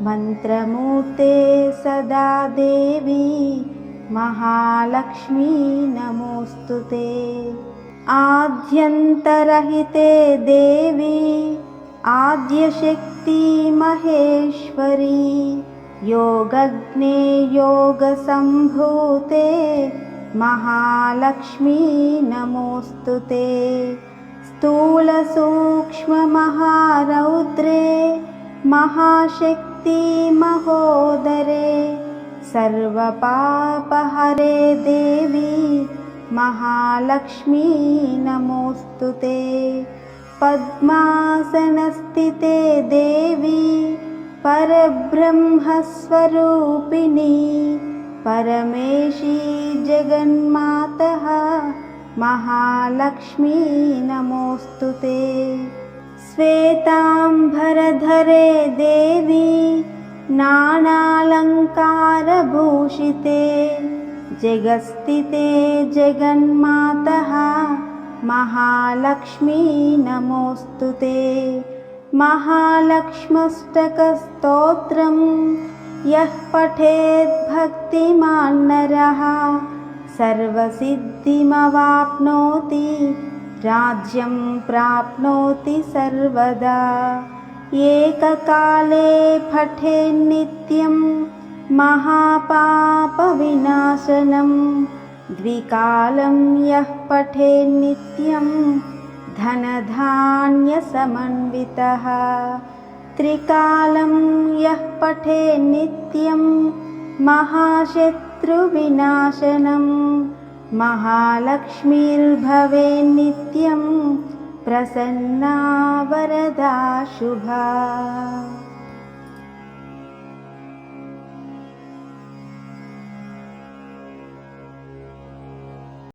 मन्त्रमूर्ते सदा देवी महालक्ष्मी नमोऽस्तु ते। आद्यन्तरहिते देवी आद्यशक्ति महेश्वरी योगज्ञे योगसम्भूते महालक्ष्मी नमोऽस्तु ते। स्थूलसूक्ष्ममहारौद्रे महाशक्ति महोदरे सर्वपापहरे देवी महालक्ष्मी नमोऽस्तु ते। पद्मासनस्थिते देवी परब्रह्मस्वरूपिणी परमेशी जगन्मातः महालक्ष्मी नमोऽस्तु ते। श्वेताम्बरधरे देवी नानालङ्कारभूषिते जगस्थिते जगन्मातः महालक्ष्मी नमोऽस्तु ते। महालक्ष्मष्टकस्तोत्रं यः पठेद्भक्तिमान्नरः सर्वसिद्धिमवाप्नोति राज्यं प्राप्नोति सर्वदा एककाले पठेन्नित्यं महापापविनाशनं। द्विकालं यः पठेन्नित्यं धनधान्यसमन्वितः। त्रिकालं यः पठेन्नित्यं महाशत्रुविनाशनम् महालक्ष्मीर्भवेन्नित्यं प्रसन्ना वरदा शुभा